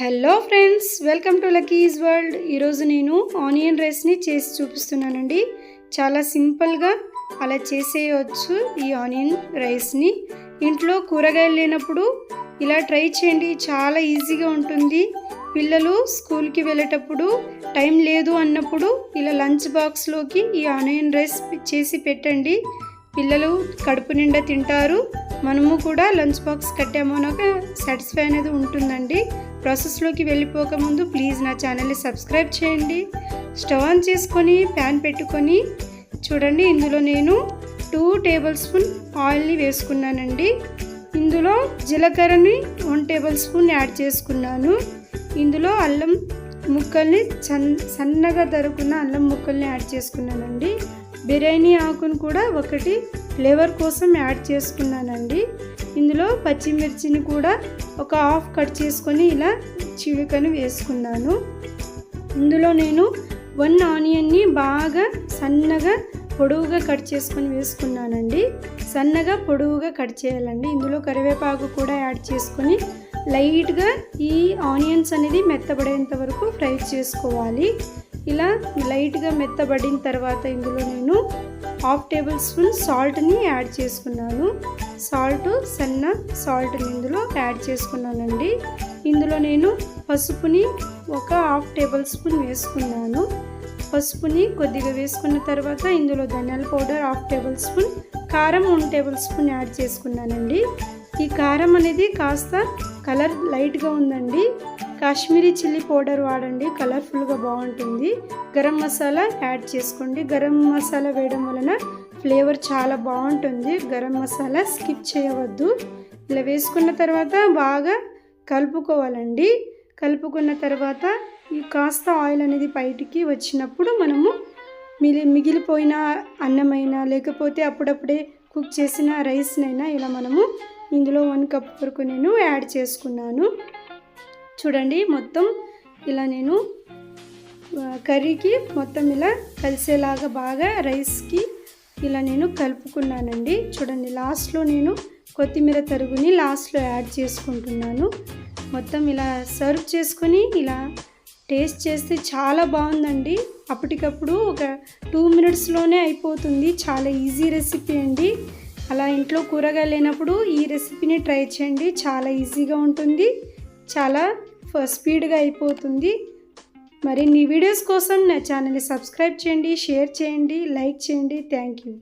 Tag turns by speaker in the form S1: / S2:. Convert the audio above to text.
S1: Hello friends welcome to Lucky's world ఈరోజు నేను onion రైస్ని చేసి చూపిస్తున్నానండి. చాలా సింపుల్గా అలా చేసేయచ్చు ఈ ఆనియన్ రైస్ని ఇంట్లో కూరగాయలు లేనప్పుడు ఇలా ట్రై చేయండి. చాలా ఈజీగా ఉంటుంది. పిల్లలు స్కూల్కి వెళ్ళేటప్పుడు టైం లేదు అన్నప్పుడు ఇలా లంచ్ బాక్స్లోకి ఈ ఆనియన్ రైస్ చేసి పెట్టండి. పిల్లలు కడుపు నిండా తింటారు. మనము కూడా లంచ్ బాక్స్ కట్టాము అనక సాటిస్ఫై అనేది ఉంటుందండి. ప్రాసెస్లోకి వెళ్ళిపోకముందు ప్లీజ్ నా ఛానల్ని సబ్స్క్రైబ్ చేయండి. స్టవ్ ఆన్ చేసుకొని ప్యాన్ పెట్టుకొని చూడండి ఇందులో నేను టూ టేబుల్ స్పూన్ ఆయిల్ని వేసుకున్నానండి. ఇందులో జీలకర్రని వన్ టేబుల్ స్పూన్ యాడ్ చేసుకున్నాను. ఇందులో అల్లం ముక్కల్ని చన్ సన్నగా దొరుకున్న అల్లం ముక్కల్ని యాడ్ చేసుకున్నానండి. బిర్యానీ ఆకును కూడా ఒకటి ఫ్లేవర్ కోసం యాడ్ చేసుకున్నానండి. ఇందులో పచ్చిమిర్చిని కూడా ఒక హాఫ్ కట్ చేసుకొని ఇలా చిలుకను వేసుకున్నాను. ఇందులో నేను వన్ ఆనియన్ని బాగా సన్నగా పొడవుగా కట్ చేసుకొని వేసుకున్నానండి. సన్నగా పొడవుగా కట్ చేయాలండి. ఇందులో కరివేపాకు కూడా యాడ్ చేసుకొని లైట్గా ఈ ఆనియన్స్ అనేది మెత్తబడేంత వరకు ఫ్రై చేసుకోవాలి. ఇలా లైట్గా మెత్తబడిన తర్వాత ఇందులో నేను హాఫ్ టేబుల్ స్పూన్ సాల్ట్ని యాడ్ చేసుకున్నాను. సాల్ట్ సన్న సాల్ట్ని ఇందులో యాడ్ చేసుకున్నానండి. ఇందులో నేను పసుపుని ఒక హాఫ్ టేబుల్ స్పూన్ వేసుకున్నాను. పసుపుని కొద్దిగా వేసుకున్న తర్వాత ఇందులో ధనియాల పౌడర్ హాఫ్ టేబుల్ స్పూన్ కారం వన్ టేబుల్ స్పూన్ యాడ్ చేసుకున్నానండి. ఈ కారం అనేది కాస్త కలర్ లైట్గా ఉందండి. కాశ్మీరీ చిల్లీ పౌడర్ వాడండి కలర్ఫుల్గా బాగుంటుంది. గరం మసాలా యాడ్ చేసుకోండి. గరం మసాలా వేయడం వలన ఫ్లేవర్ చాలా బాగుంటుంది. గరం మసాలా స్కిప్ చేయవద్దు. ఇలా వేసుకున్న తర్వాత బాగా కలుపుకోవాలండి. కలుపుకున్న తర్వాత ఈ కాస్త ఆయిల్ అనేది బయటికి వచ్చినప్పుడు మనము మిలి మిగిలిపోయిన అన్నమైనా లేకపోతే అప్పుడప్పుడే కుక్ చేసిన రైస్నైనా ఇలా మనము ఇందులో వన్ కప్ వరకు నేను యాడ్ చేసుకున్నాను. చూడండి మొత్తం ఇలా నేను కర్రీకి మొత్తం ఇలా కలిసేలాగా బాగా రైస్కి ఇలా నేను కలుపుకున్నానండి. చూడండి లాస్ట్లో నేను కొత్తిమీర తరుగుని లాస్ట్లో యాడ్ చేసుకుంటున్నాను. మొత్తం ఇలా సర్వ్ చేసుకొని ఇలా టేస్ట్ చేస్తే చాలా బాగుందండి. అప్పటికప్పుడు ఒక టూ మినిట్స్లోనే అయిపోతుంది. చాలా ఈజీ రెసిపీ అండి. అలా ఇంట్లో కూరగాయలు లేనప్పుడు ఈ రెసిపీని ట్రై చేయండి. చాలా ఈజీగా ఉంటుంది. చాలా స్పీడ్గా అయిపోతుంది. మరిన్ని వీడియోస్ కోసం నా ఛానల్ని సబ్స్క్రైబ్ చేయండి షేర్ చేయండి లైక్ చేయండి. Thank you.